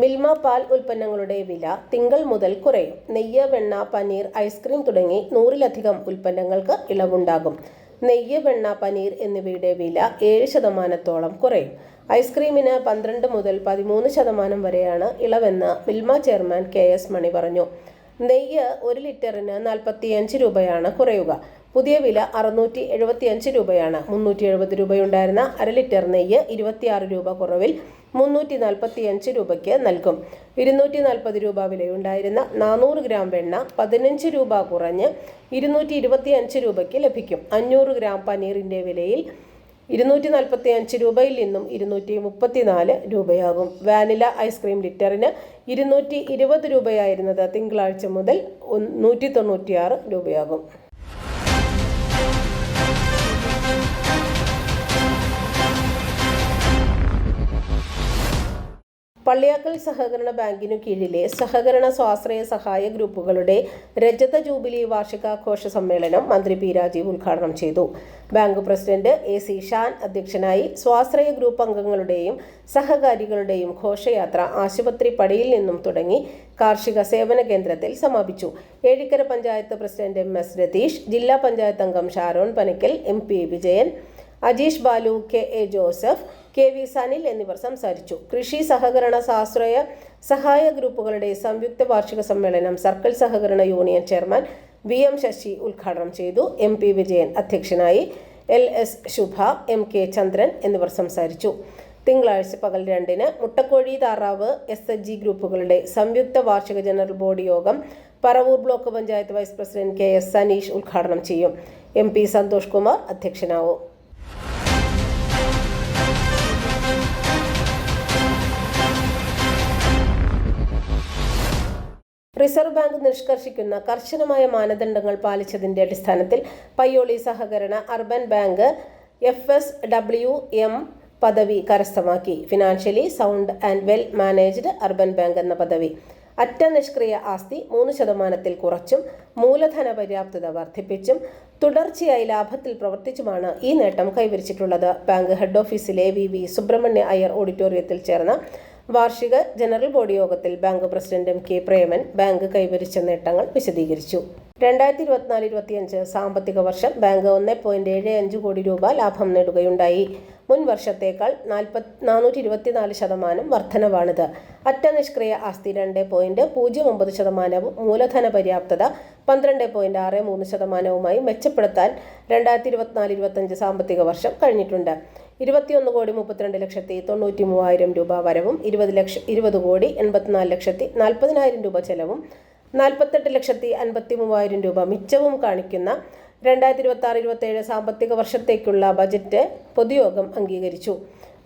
മിൽമ പാൽ ഉൽപ്പന്നങ്ങളുടെ വില തിങ്കൾ മുതൽ കുറയും. നെയ്യ് വെണ്ണ പനീർ ഐസ്ക്രീം തുടങ്ങി നൂറിലധികം ഉൽപ്പന്നങ്ങൾക്ക് ഇളവുണ്ടാകും. നെയ്യ് വെണ്ണ പനീർ എന്നിവയുടെ വില ഏഴ് ശതമാനത്തോളം കുറയും. ഐസ്ക്രീമിന് പന്ത്രണ്ട് മുതൽ പതിമൂന്ന് ശതമാനം വരെയാണ് ഇളവെന്ന് Milma chairman K S Mani പറഞ്ഞു. നെയ്യ് ഒരു ലിറ്ററിന് നാൽപ്പത്തിയഞ്ച് രൂപയാണ് കുറയുക. പുതിയ വില അറുന്നൂറ്റി എഴുപത്തിയഞ്ച് രൂപയാണ്. മുന്നൂറ്റി എഴുപത് രൂപയുണ്ടായിരുന്ന അര ലിറ്റർ നെയ്യ് ഇരുപത്തിയാറ് രൂപ കുറവിൽ മുന്നൂറ്റി നാൽപ്പത്തിയഞ്ച് രൂപയ്ക്ക് നൽകും. ഇരുന്നൂറ്റി നാൽപ്പത് രൂപ വിലയുണ്ടായിരുന്ന നാനൂറ് ഗ്രാം വെണ്ണ പതിനഞ്ച് രൂപ കുറഞ്ഞ് ഇരുന്നൂറ്റി ഇരുപത്തിയഞ്ച് രൂപയ്ക്ക് ലഭിക്കും. അഞ്ഞൂറ് ഗ്രാം പനീറിന്റെ വിലയിൽ ഇരുന്നൂറ്റി നാൽപ്പത്തി അഞ്ച് രൂപയിൽ നിന്നും ഇരുന്നൂറ്റി മുപ്പത്തിനാല് രൂപയാകും. വാനില ഐസ്ക്രീം ലിറ്ററിന് ഇരുന്നൂറ്റി ഇരുപത് രൂപയായിരുന്നത് തിങ്കളാഴ്ച മുതൽ നൂറ്റി തൊണ്ണൂറ്റിയാറ് രൂപയാകും. പള്ളിയാക്കൽ സഹകരണ ബാങ്കിനു കീഴിലെ സഹകരണ സ്വാശ്രയ സഹായ ഗ്രൂപ്പുകളുടെ രജത ജൂബിലി വാർഷികാഘോഷ സമ്മേളനം മന്ത്രി പി രാജീവ് ഉദ്ഘാടനം ചെയ്തു. Bank president A C Shan അധ്യക്ഷനായി സ്വാശ്രയ ഗ്രൂപ്പ് അംഗങ്ങളുടെയും സഹകാരികളുടെയും ഘോഷയാത്ര ആശുപത്രി പടിയിൽ നിന്നും തുടങ്ങി കാർഷിക സേവന കേന്ദ്രത്തിൽ സമാപിച്ചു. Ezhikkara panchayat president M S Ratheesh ജില്ലാ പഞ്ചായത്ത് അംഗം Sharon Panakkal M P Vijayan Ajeesh Balu K. A. Joseph K. V. Sanil എന്നിവർ സംസാരിച്ചു. കൃഷി സഹകരണ സാശ്രയ സഹായ ഗ്രൂപ്പുകളുടെ സംയുക്ത വാർഷിക സമ്മേളനം സർക്കിൾ സഹകരണ union chairman V. M. Sasi ഉദ്ഘാടനം ചെയ്തു. എം. പി. വിജയൻ അധ്യക്ഷനായി L. S. Shubha M. K. Chandran എന്നിവർ സംസാരിച്ചു. തിങ്കളാഴ്ച പകൽ രണ്ടിന് മുട്ടക്കോഴി താറാവ് എസ്. എച്ച്. ജി ഗ്രൂപ്പുകളുടെ സംയുക്ത വാർഷിക ജനറൽ ബോഡി യോഗം Paravur block panchayat vice president K. S. Saneesh ഉദ്ഘാടനം ചെയ്യും. എം. പി. സന്തോഷ് കുമാർ അധ്യക്ഷനാവും. റിസർവ് ബാങ്ക് നിഷ്കർഷിക്കുന്ന കർശനമായ മാനദണ്ഡങ്ങൾ പാലിച്ചതിന്റെ അടിസ്ഥാനത്തിൽ പയ്യോളി സഹകരണ urban bank F S W M പദവി കരസ്ഥമാക്കി. Financially sound and well managed urban bank എന്ന പദവി. അറ്റ നിഷ്ക്രിയ ആസ്തി മൂന്ന് ശതമാനത്തിൽ കുറച്ചും മൂലധന പര്യാപ്തത വർദ്ധിപ്പിച്ചും തുടർച്ചയായി ലാഭത്തിൽ പ്രവർത്തിച്ചുമാണ് ഈ നേട്ടം കൈവരിച്ചിട്ടുള്ളത്. ബാങ്ക് ഹെഡ് ഓഫീസിലെ വി വി സുബ്രഹ്മണ്യ അയ്യർ ഓഡിറ്റോറിയത്തിൽ ചേർന്ന വാർഷിക ജനറൽ ബോഡി യോഗത്തിൽ bank president M K Preman bank കൈവരിച്ച നേട്ടങ്ങൾ വിശദീകരിച്ചു. രണ്ടായിരത്തി ഇരുപത്തിനാല് ഇരുപത്തിയഞ്ച് സാമ്പത്തിക വർഷം ബാങ്ക് ഒന്ന് പോയിന്റ് ഏഴ് അഞ്ച് കോടി രൂപ ലാഭം നേടുകയുണ്ടായി. മുൻ വർഷത്തേക്കാൾ നാൽപ്പത് നാനൂറ്റി ഇരുപത്തിനാല് ശതമാനം വർധനവാണിത്. അറ്റ നിഷ്ക്രിയ ആസ്തി രണ്ട് പോയിന്റ് പൂജ്യം ഒമ്പത് ശതമാനവും മൂലധന പര്യാപ്തത പന്ത്രണ്ട് പോയിന്റ് ആറ് മൂന്ന് ശതമാനവുമായി മെച്ചപ്പെടുത്താൻ രണ്ടായിരത്തി ഇരുപത്തിനാല് ഇരുപത്തഞ്ച് സാമ്പത്തിക വർഷം കഴിഞ്ഞിട്ടുണ്ട്. ഇരുപത്തിയൊന്ന് കോടി മുപ്പത്തിരണ്ട് ലക്ഷത്തി തൊണ്ണൂറ്റി മൂവായിരം രൂപ വരവും ഇരുപത് ലക്ഷ ഇരുപത് കോടി എൺപത്തിനാല് ലക്ഷത്തി നാൽപ്പതിനായിരം രൂപ ചെലവും നാൽപ്പത്തെട്ട് ലക്ഷത്തി അൻപത്തി മൂവായിരം രൂപ മിച്ചവും കാണിക്കുന്ന രണ്ടായിരത്തി ഇരുപത്തി ആറ് ഇരുപത്തേഴ് സാമ്പത്തിക വർഷത്തേക്കുള്ള ബജറ്റ് പൊതുയോഗം അംഗീകരിച്ചു.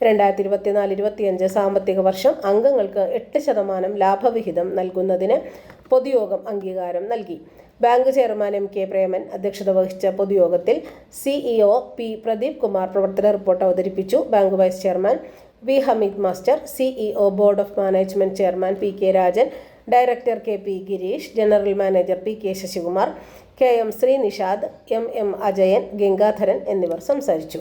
രണ്ടായിരത്തി ഇരുപത്തിനാല് ഇരുപത്തിയഞ്ച് സാമ്പത്തിക വർഷം അംഗങ്ങൾക്ക് എട്ട് ശതമാനം ലാഭവിഹിതം നൽകുന്നതിന് പൊതുയോഗം അംഗീകാരം നൽകി. Bank chairman M K Preman അധ്യക്ഷത വഹിച്ച പൊതുയോഗത്തിൽ സിഇഒ പി പ്രദീപ് കുമാർ പ്രവർത്തന റിപ്പോർട്ട് അവതരിപ്പിച്ചു. Bank vice chairman V Hameed master CEO board of management chairman P K Rajan director K P Gireesh general manager P K Sasikumar K M Sreenishad M M Ajayan Gangadharan എന്നിവർ സംസാരിച്ചു.